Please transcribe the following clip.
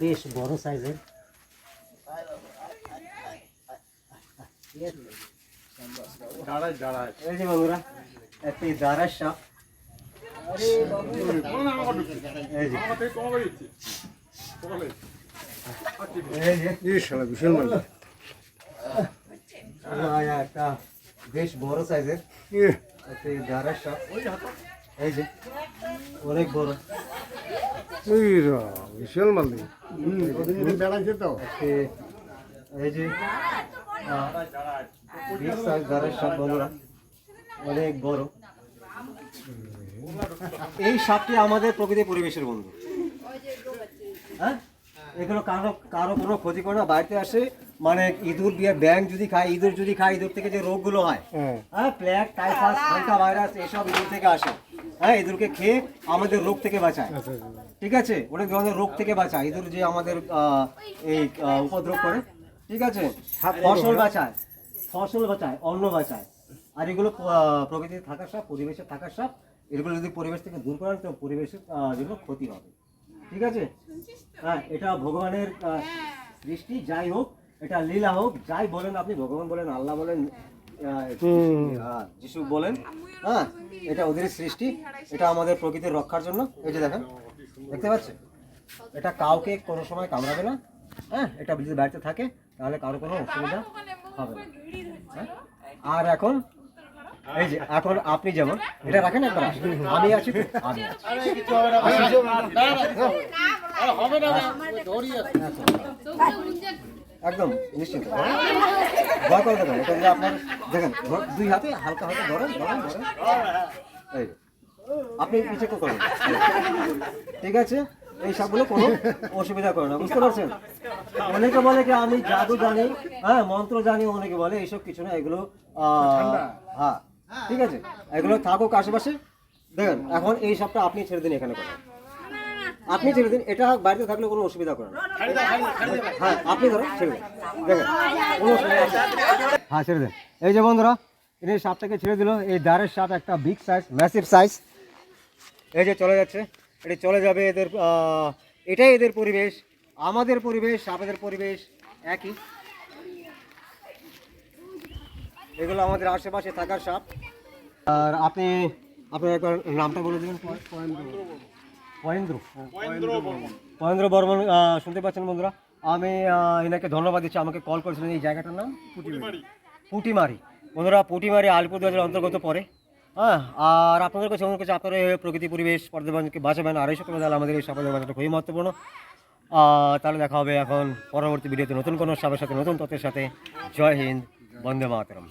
বেশ বড় সাইজের। এই যে বন্ধুরা একটি দাঁড়ার সাপ। একটা বেশ বড় সাইজের একটি দাঁড়ার সাপ। এই যে অনেক বড়। বিশাল মাল বেড়াইছে তো? এই যে অনেক বড়। এই সাপটি আমাদের প্রকৃতি পরিবেশের বন্ধু। হ্যাঁ? এগুলো কারও কারও কোনো ক্ষতি করে না বাড়িতে আসে মানে ইঁদুর দিয়ে ব্যাং যদি খায় ইঁদুর যদি খায় ইঁদুর থেকে যে রোগগুলো হয় হ্যাঁ। হ্যাঁ প্লেগ টাইফাস হালকা ভাইরাস এসব ইঁদুর থেকে আসে। হ্যাঁ ইঁদুরকে খেয়ে আমাদের রোগ থেকে বাঁচায়। ঠিক আছে? অনেক ধরনের রোগ থেকে বাঁচায়। ইঁদুর যে আমাদের এই উপদ্রব করে ঠিক আছে? ফসল বাঁচায়। ফসল বাঁচায় অন্ন বাঁচায়। আর এগুলো প্রকৃতিতে থাকার সাপ পরিবেশে থাকার সাপ এগুলো যদি পরিবেশ থেকে দূর করেন তো পরিবেশের জন্য ক্ষতি হবে। ঠিক আছে? হ্যাঁ এটা ভগবানের সৃষ্টি যাই হোক এটা লীলা হোক যাই বলেন আপনি ভগবান বলেন আল্লাহ বলেন যিশু বলেন হ্যাঁ এটা ওদের সৃষ্টি এটা আমাদের প্রকৃতির রক্ষার জন্য এই যে দেখেন দেখতে পাচ্ছেন এটা কাউকে কোনো সময় কামড়াবে না হ্যাঁ এটা যদি বাড়িতে থাকে তাহলে কারও কোনো অসুবিধা হবে না হ্যাঁ? আর এখন এই যে এখন আপনি যেমন এটা রাখেন একবার আমি আছি আমি আছি একদম নিশ্চিন্ত। ভয় করে দেবেন এটা যদি আপনার দেখেন দুই হাতে হালকা হাতে ধরেন ধরেন ধরেন। এই। আপনি নিচে করুন। ঠিক আছে? এই সবগুলো কোনো অসুবিধা করে না বুঝতে পারছেন? অনেকে বলে কি আমি জাদু জানি হ্যাঁ মন্ত্র জানি অনেকে বলে এইসব কিছু না এগুলো হ্যাঁ ঠিক আছে? এগুলো থাকুক আশেপাশে। দেখেন এখন এই সবটা আপনি ছেড়ে দিন এখানে করেন আপনি ছেড়ে দিন এটা বাড়িতে থাকলে কোনো অসুবিধা করে না। হ্যাঁ আপনি ধরো ছেড়ে দিন। দেখেন কোনো অসুবিধা হ্যাঁ ছেড়ে দেন। এই যে বন্ধুরা ইনি সাপটাকে ছেড়ে দিল এই দাঁড়ের সাপ একটা বিগ সাইজ ম্যাসিভ সাইজ এই যে চলে যাচ্ছে এটি চলে যাবে এদের এটাই এদের পরিবেশ আমাদের পরিবেশ সাপেদের পরিবেশ একই। এগুলো আমাদের আশেপাশে থাকার সাপ আর আপনি আপনার একবার নামটা বলে দেবেন। পয়েন্দ্র মহেন্দ্র বর্মন। শুনতে পাচ্ছেন বন্ধুরা? আমি এনাকে ধন্যবাদ দিচ্ছি। আমাকে কল করেছিলেন এই জায়গাটার নাম? পুটিমারি। পুটিমারি। বন্ধুরা পুটিমারি আলিপুরদুয়ারের অন্তর্গত পড়ে। হ্যাঁ আর আপনাদের কাছে অনুরোধ করছি আপনারা প্রকৃতি পরিবেশ পর্যটনকে বাঁচাবেন। এইসব করে তাহলে আমাদের এই সাপের বাঁচাটা খুবই মহত্বপূর্ণ। তাহলে দেখা হবে এখন পরবর্তী ভিডিওতে নতুন কোনো সাপের সাথে নতুন তথ্যের সাথে। জয় হিন্দ বন্দে মাতরম।